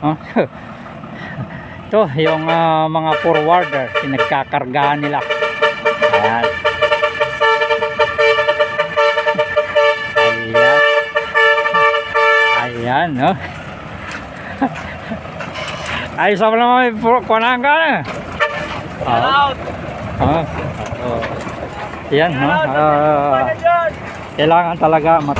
Oh. Ito, yung ah, mga forwarder, pinagkakargahan nila. Ayan. Ayan. Ayan, no? Ay, sa mga may kunahan ka na. Ah. Ah. Oh. Yan, no? Ah, kailangan talaga mat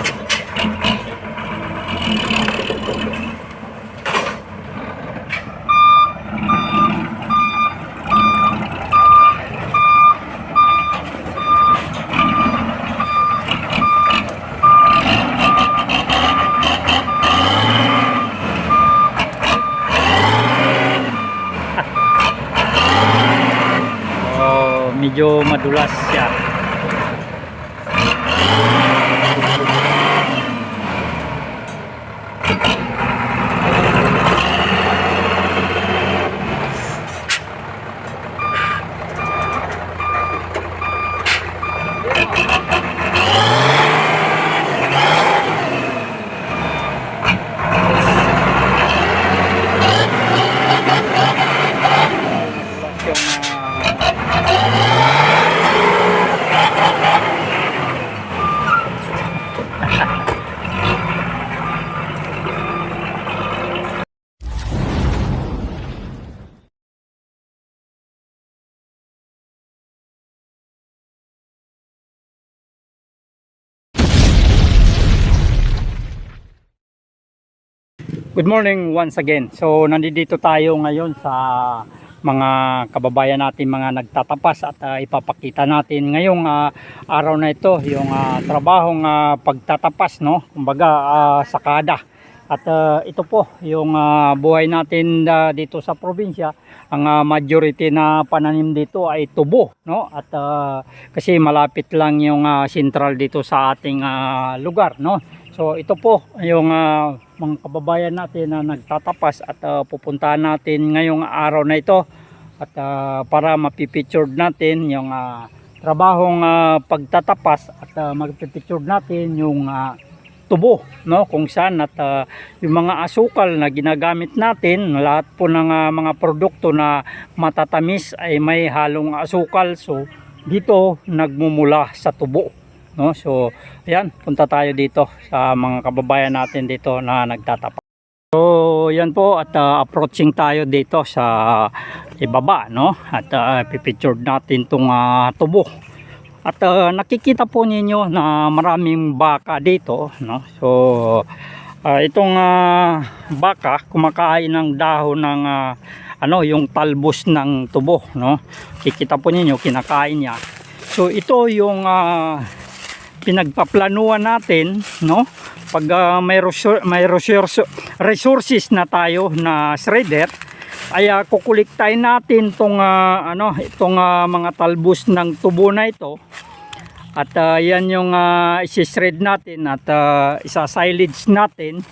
oh, medyo madulas siya. Yung, ah, Good morning once again. So nandito tayo ngayon sa mga kababayan natin mga nagtatapas at ah, ipapakita natin ngayong ah, araw na ito yung ah, trabahong ah, pagtatapas no kumbaga ah, sakada at ah, ito po yung ah, buhay natin ah, dito sa probinsya. Ang ah, majority na pananim dito ay tubo no? At ah, kasi malapit lang yung ah, central dito sa ating ah, lugar no? So ito po yung ah, mga kababayan natin na nagtatapas at ah, pupuntahan natin ngayong araw na ito. At ah, para mapipictured natin yung ah, trabahong ah, pagtatapas at uh, magpipictured natin yung ah, tubo no? Kung saan at ah, yung mga asukal na ginagamit natin lahat po ng ah, mga produkto na matatamis ay may halong asukal. So dito nagmumula sa tubo no? So ayan punta tayo dito sa mga kababayan natin dito na nagtatapa. So yan po at uh, approaching tayo dito sa ibaba no? At uh, pipicture natin tong uh, tubo at uh, nakikita po ninyo na maraming baka dito no? So uh, itong uh, baka kumakain ng dahon ng uh, ano yung talbos ng tubo no? Kikita po ninyo kinakain niya. So ito yung uh, pinagpaplanuhan natin no? Pag ah, may resor- may resource, resources na tayo na shredder ay uh, kukuliktahin natin tong ah, ano itong ah, mga talbos ng tubo na ito at ah, yan yung uh, isi-shred natin at uh, isa-silage natin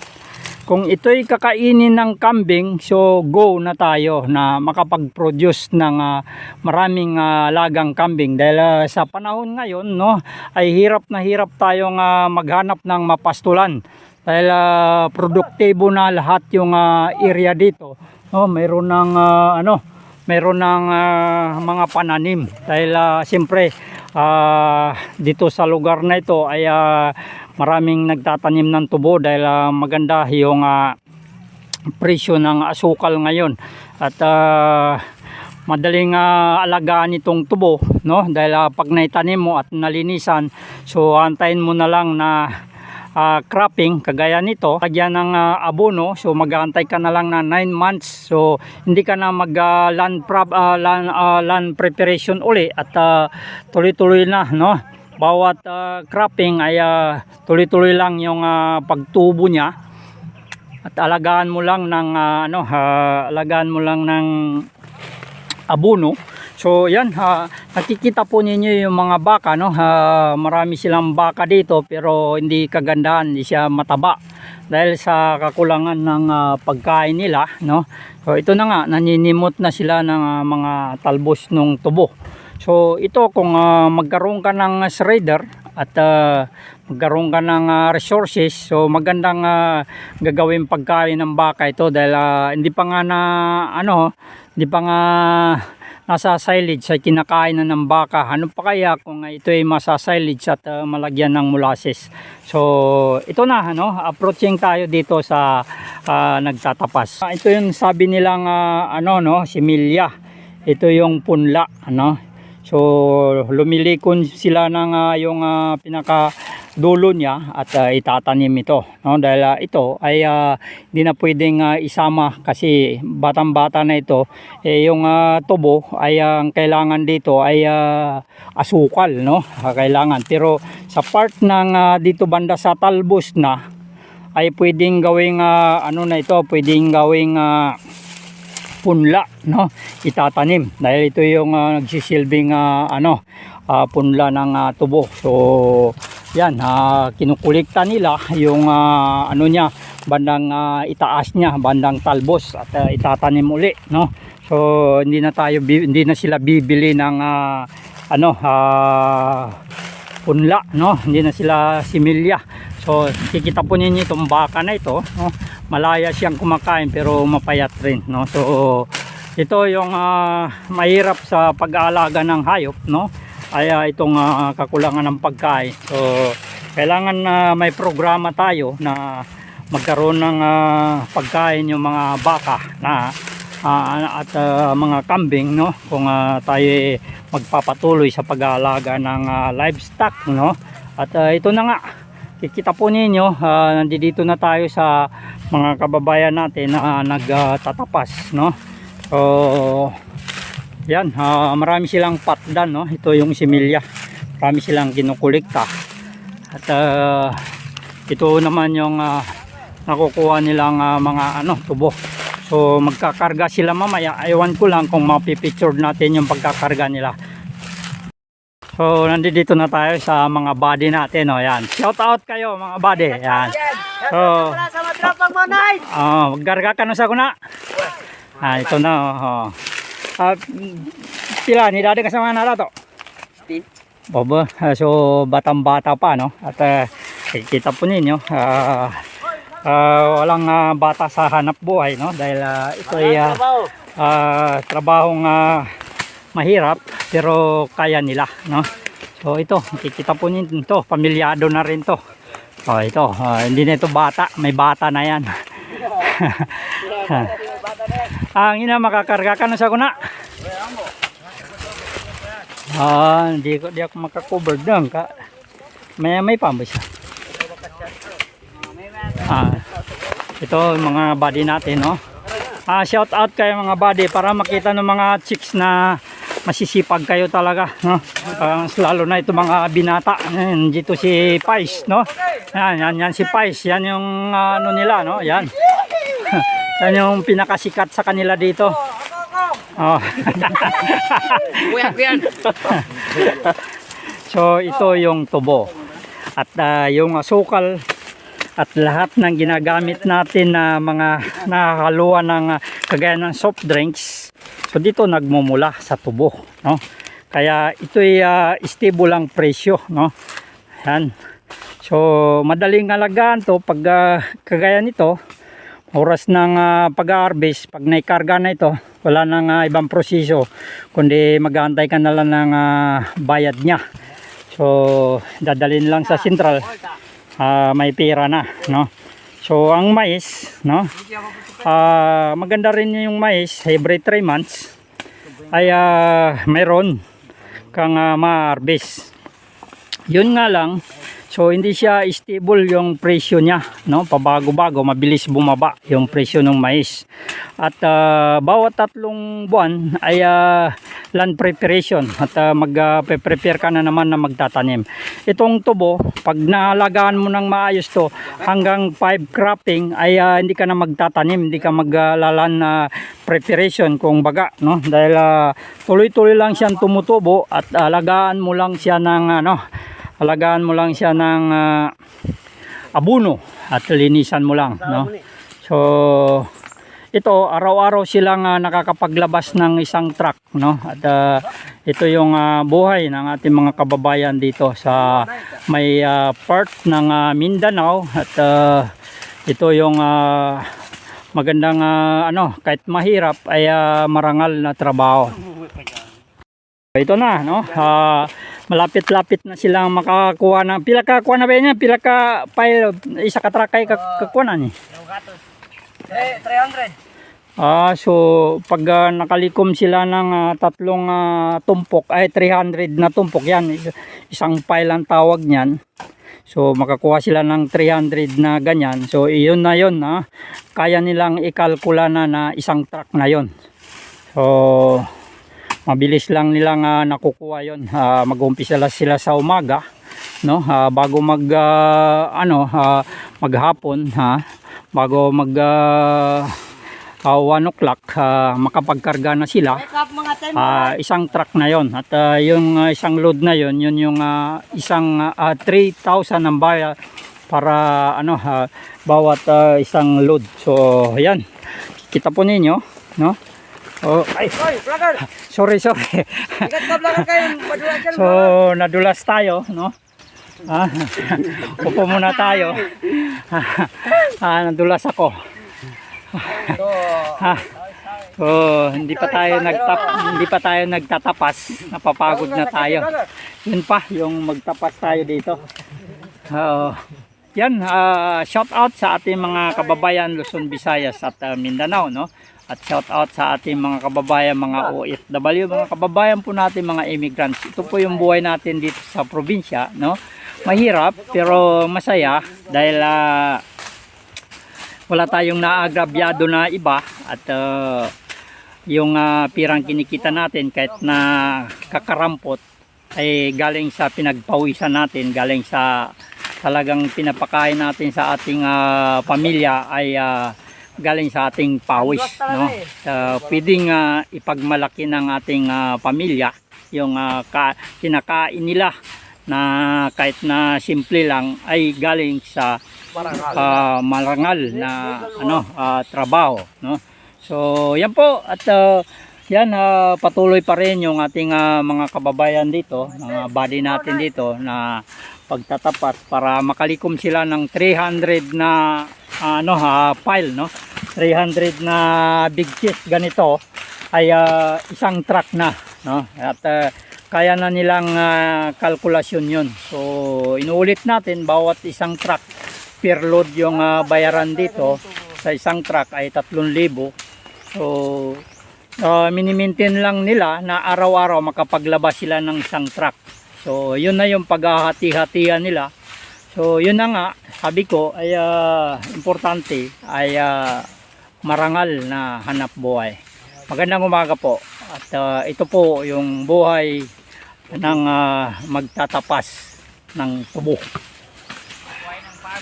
kung ito'y kakainin ng kambing, so go na tayo na makapag-produce ng ah, maraming ah, lagang kambing. Dahil ah, sa panahon ngayon, no, ay hirap na hirap tayong ah, maghanap ng mapastulan. Dahil ah, produktibo na lahat yung ah, area dito. No, mayroon ng ah, ano, mayroon ng ah, mga pananim. Dahil ah, siyempre ah, dito sa lugar na ito ay ah, maraming nagtatanim ng tubo dahil ah, maganda yung ah, presyo ng asukal ngayon at ah, madaling ah, alagaan itong tubo no dahil ah, pag naitanim mo at nalinisan so antayin mo na lang na ah, cropping kagaya nito kagaya ng ah, abono. So mag-aantay ka na lang na 9 months. So hindi ka na mag ah, land, prep, ah, land, ah, land preparation uli at tuloy-tuloy na no? Bawat ah, cropping ay tuloy-tuloy lang yung ah, pagtubo niya. At alagaan mo lang ng ah, ano ah, alagaan mo lang ng abono so yan ha, nakikita po ninyo yung mga baka no? Ha, marami silang baka dito pero hindi kagandahan hindi siya mataba dahil sa kakulangan ng ah, pagkain nila no? So ito na nga naninimot na sila ng ah, mga talbos ng tubo. So ito kung ah, magkaroon ka ng shredder at ah, magkaroon ka ng ah, resources so magandang ah, gagawin pagkain ng baka ito dahil ah, hindi pa nga na ano hindi pa nga nasa silage ay kinakain na ng baka. Ano pa kaya kung ito ay masa silage at ah, malagyan ng molasses? So ito na ano approaching tayo dito sa ah, nagtatapas. Ah, ito yung sabi nilang ah, ano no similya. Ito yung punla ano. So lumilikon sila ng ah, yung ah, pinaka dulo niya at ah, itatanim ito no? Dahil ah, ito ay ah, hindi na pwedeng ah, isama kasi batang-bata na ito eh yung ah, tubo ay ang kailangan dito ay ah, asukal no? Kailangan. Pero sa part ng ah, dito banda sa talbos na ay pwedeng gawing ah, ano na ito pwedeng gawing ah, punla no? Itatanim. Dahil ito yung ah, nagsisilbing ah, ano ah, punla ng ah, tubo. So yan ah, kinukulikta nila yung ah, ano niya bandang ah, itaas niya bandang talbos at ah, itatanim uli no? So hindi na tayo hindi na sila bibili ng ah, ano ah, punla no? Hindi na sila similya. So kikita po ninyo itong baka na ito no? malaya siyang kumakain pero mapayat rin no? So ito yung ah, mahirap sa pag-aalaga ng hayop no ay ah, itong ah, kakulangan ng pagkain. So kailangan na may programa tayo na magkaroon ng ah, pagkain yung mga baka na ah, at ah, mga kambing no? Kung ah, tayo magpapatuloy sa pag-aalaga ng ah, livestock no? At ah, ito na nga. Kikita po ninyo ah, nandito na tayo sa mga kababayan natin na nagtatapas no? So yan ah, marami silang patdan no? Ito yung similya. Marami silang kinukulikta. At ah, ito naman yung ah, nakukuha nilang ah, mga ano tubo. So magkakarga sila mamaya. Ewan ko lang kung mapipicture natin yung pagkakarga nila. So nandito na tayo sa mga body natin no? Yan. Shout out kayo mga body. Yan. so oh magkarga ka na sa kuna. Ah ito na oh ah, pila ni dati kasama na to Bobo, ah, so batang bata pa no? At uh, kita po ninyo ah, ah, walang ah, bata sa hanap buhay no? Dahil ah, ito ay ah, ah, trabahong ah, mahirap pero kaya nila no? So ito kikita po ninyo to pamilyado na rin to. Oh ito ah, hindi na ito bata may bata na yan ang ina makakarga ka na sa kuna Ah, hindi ko di ako makakover doon ka. May may pambo siya. Ah. Ito mga body natin, no. Ah, shout out kayo mga body para makita ng mga chicks na masisipag kayo talaga, no. Ah, lalo na ito mga binata. Ayan, dito si Pais, no. Yan, yan, yan si Pais. Yan yung ah, ano nila, no. Yan. yan yung pinakasikat sa kanila dito. Oh. Kuya, kuya! So ito yung tubo. At ah, yung asukal at lahat ng ginagamit natin na mga nakakaluan ng ah, kagaya ng soft drinks. So dito nagmumula sa tubo, no? Kaya ito ay ah, stable ang presyo, no? Yan. So madaling alagaan to pag ah, kagaya nito oras ng ah, pag-harvest pag naikarga na ito wala nang ah, ibang proseso kundi mag-aantay ka na lang ng ah, bayad niya. So dadalhin lang sa central ah, may pera na no? So ang mais no? Ah, maganda rin yung mais every 3 months ay ah, mayroon kang ah, ma-harvest yun nga lang so hindi siya stable yung presyo niya no? Pabago-bago mabilis bumaba yung presyo ng mais. At ah, bawat tatlong buwan ay ah, land preparation. At ah, mag-prepare ka na naman na magtatanim. Itong tubo pag naalagaan mo ng maayos to hanggang 5 cropping ay ah, hindi ka na magtatanim hindi ka maglalan na preparation kung baga no? Dahil ah, tuloy-tuloy lang siyang tumutubo at alagaan mo lang siya ng ano alagaan mo lang siya ng ah, abuno at linisan mo lang no so ito araw-araw silang ah, nakakapaglabas ng isang truck no at ah, ito yung ah, buhay ng ating mga kababayan dito sa may ah, part ng ah, Mindanao at ah, ito yung ah, magandang ah, ano kahit mahirap ay ah, marangal na trabaho. Ito na no. Ah, malapit-lapit na silang makakuha ng pila ka kuha na ba niya pila ka file isa ka trakay ka kakuha na ni. Eh, 300. Ah, so pag ah, nakalikom sila ng ah, tatlong ah, tumpok ay 300 na tumpok yan. Is- Isang pile ang tawag niyan. So makakuha sila ng 300 na ganyan. So iyon na yon na kaya nilang ikalkula na na isang truck na yon. So mabilis lang nilang ah, nakukuha yon. Ah, mag-umpisa sila, sila sa umaga, no? Ah, bago mag ah, ano, ah, maghapon, ha? Bago mag ah, ah, 1 o'clock ah, makapagkarga na sila. Ah, isang truck na yon at ah, yung ah, isang load na yon yun yung ah, isang ah, 3,000 ang baya para ano ah, bawat ah, isang load so ayan kita po ninyo no oh, ay Hoy, vlogger. sorry sorry Ikat ka vlogger kayo. Madula dyan. so nadulas tayo no ah, upo muna tayo ah, nadulas ako Ha. So, hindi pa tayo nagtap hindi pa tayo nagtatapas. Napapagod na tayo. Yun pa yung magtapas tayo dito. Oo. yan, ah, shout out sa ating mga kababayan Luzon, Visayas at ah, Mindanao, no? At shout out sa ating mga kababayan, mga OFW, mga kababayan po natin, mga immigrants. Ito po yung buhay natin dito sa probinsya, no? Mahirap pero masaya dahil ah, wala tayong naagrabyado na iba at uh, yung ah, pirang kinikita natin kahit na kakarampot ay galing sa pinagpawisan natin, galing sa talagang pinapakain natin sa ating ah, pamilya ay ah, galing sa ating pawis no? uh, pwedeng ah, ipagmalaki ng ating ah, pamilya yung ah, ka, kinakain nila na kahit na simple lang ay galing sa ah, marangal na ano ah, trabaho no? So yan po at ah, yan ah, patuloy pa rin yung ating ah, mga kababayan dito mga body natin dito na pagtatapat para makalikom sila ng 300 na ano ha pile no? 300 na big cheese ganito ay ah, isang truck na no? At ah, kaya na nilang ah, kalkulasyon yun. So inuulit natin bawat isang truck per load yung ah, bayaran dito. Sa isang truck ay 3,000 so uh, minimaintain lang nila na araw-araw makapaglabas sila ng isang truck. So yun na yung paghahati-hatian nila so yun na nga sabi ko ay ah, importante ay ah, marangal na hanap buhay. Magandang umaga po. At ah, ito po yung buhay ng ah, magtatapas ng tubo.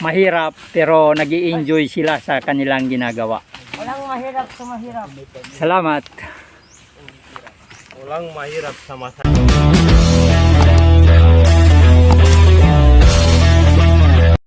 Mahirap pero nag enjoy sila sa kanilang ginagawa. Walang mahirap sa mahirap. salamat. Walang mahirap sa masa.